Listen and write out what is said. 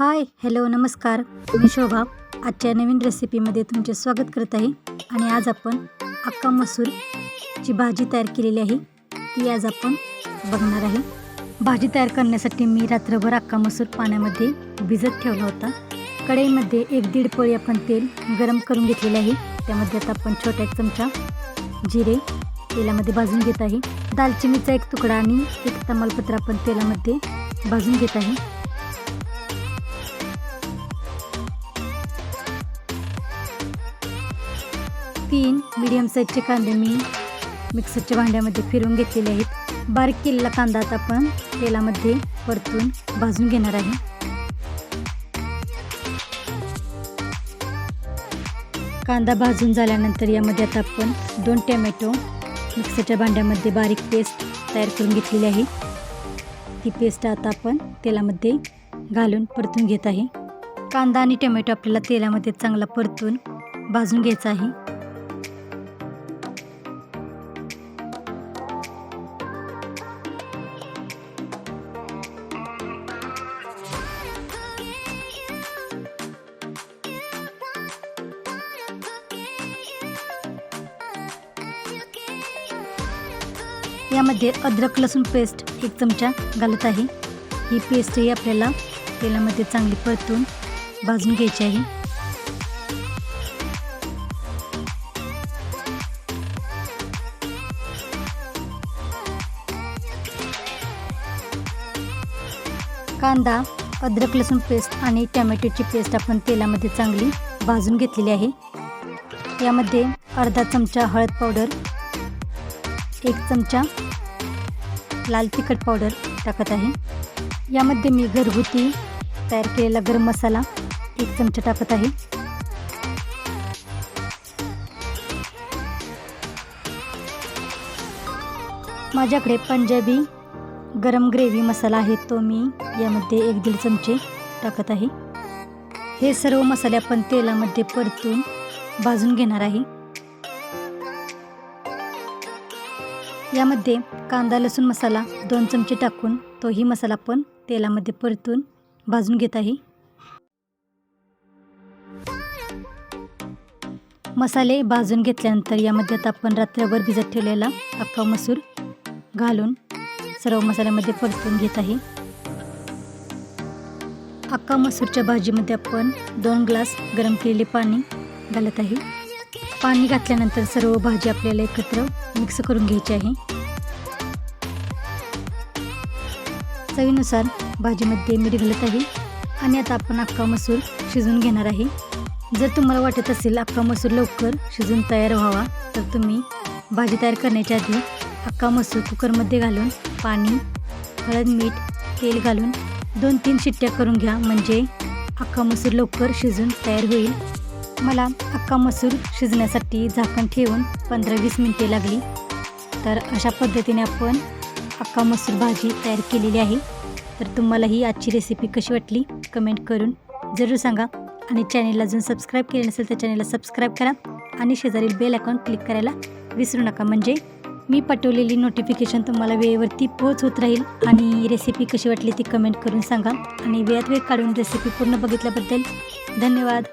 Hi hello नमस्कार. मी शोभा. आजच्या नवीन रेसिपीमध्ये तुमचे स्वागत करत आहे. आणि आज आपण अक्का मसूरची भाजी तयार केलेली आहे. ती आज आपण बघणार आहे. भाजी तयार करण्यासाठी मी रात्रभर अक्का मसूर पाण्यामध्ये भिजत ठेवला होता. कढईमध्ये एक दीड पळी आपण तेल गरम करून घेतलेले आहे. त्यामध्ये आता आपण छोटा एक चमचा जिरे तेलामध्ये भाजून घेत आहे. दालचिनीचा एक तुकडा आणि एक तमालपत्र आपण तेलामध्ये भाजून घेत आहे. तीन मीडियम साईजचे कांदे मी मिक्सरच्या भांड्यामध्ये फिरवून घेतलेले आहेत. बारीक केलेला कांदा आता आपण तेलामध्ये परतून भाजून घेणार आहे. कांदा भाजून झाल्यानंतर यामध्ये आता आपण दोन टॅमॅटो मिक्सरच्या भांड्यामध्ये बारीक पेस्ट तयार करून घेतलेली आहे. ती पेस्ट आता आपण तेलामध्ये घालून परतून घेत आहे. कांदा आणि टोमॅटो आपल्याला तेलामध्ये चांगला परतून भाजून घ्यायचा आहे. यामध्ये अद्रक लसूण पेस्ट एक चमचा घालत आहे. ही पेस्टही आपल्याला तेलामध्ये चांगली परतून भाजून घ्यायची आहे. कांदा अद्रक लसूण पेस्ट आणि टॅमॅटोची पेस्ट आपण तेलामध्ये चांगली भाजून घेतलेली आहे. यामध्ये अर्धा चमचा हळद पावडर एक चमचा लाल तिखट पावडर टाकत आहे. यामध्ये मी घरगुती तयार केलेला गरम मसाला एक चमचा टाकत आहे. माझ्याकडे पंजाबी गरम ग्रेव्ही मसाला आहे तो मी यामध्ये एक दीड चमचे टाकत आहे. हे सर्व मसाले आपण तेलामध्ये परतून भाजून घेणार आहे. यामध्ये कांदा लसूण मसाला दोन चमचे टाकून तोही मसाला पण तेलामध्ये परतून भाजून घेत आहे. मसाले भाजून घेतल्यानंतर यामध्ये आता आपण रात्रभर भिजत ठेवलेला अख्खा मसूर घालून सर्व मसाल्यामध्ये परतून घेत आहे. अख्खा मसूरच्या भाजीमध्ये आपण दोन ग्लास गरम केलेले पाणी घालत आहे. पाणी घातल्यानंतर सर्व भाजी आपल्याला एकत्र मिक्स करून घ्यायची आहे. चवीनुसार भाजीमध्ये मीठ घालत आहे आणि आता आपण अख्खा मसूर शिजून घेणार आहे. जर तुम्हाला वाटत असेल अख्खा मसूर लवकर शिजून तयार व्हावा तर तुम्ही भाजी तयार करण्याच्या आधी अख्खा मसूर कुकरमध्ये घालून पाणी हळद मीठ तेल घालून दोन तीन शिट्ट्या करून घ्या. म्हणजे अख्खा मसूर लवकर शिजून तयार होईल. मला अख्खा मसूर शिजण्यासाठी झाकण ठेवून पंधरा वीस मिनटे लागली. तर अशा पद्धतीने आपण अख्खा मसूर भाजी तयार केलेली आहे. तर तुम्हाला ही आजची रेसिपी कशी वाटली? कमेंट करून जरूर सांगा. आणि चॅनेलला अजून सबस्क्राईब केले नसेल तर चॅनेलला सबस्क्राईब करा. आणि शेजारील बेल अकाउंट क्लिक करायला विसरू नका. म्हणजे मी पाठवलेली नोटिफिकेशन तुम्हाला वेळेवरती पोच होत राहील. आणि रेसिपी कशी वाटली ती कमेंट करून सांगा. आणि वेळात वेळ काढून रेसिपी पूर्ण बघितल्याबद्दल धन्यवाद.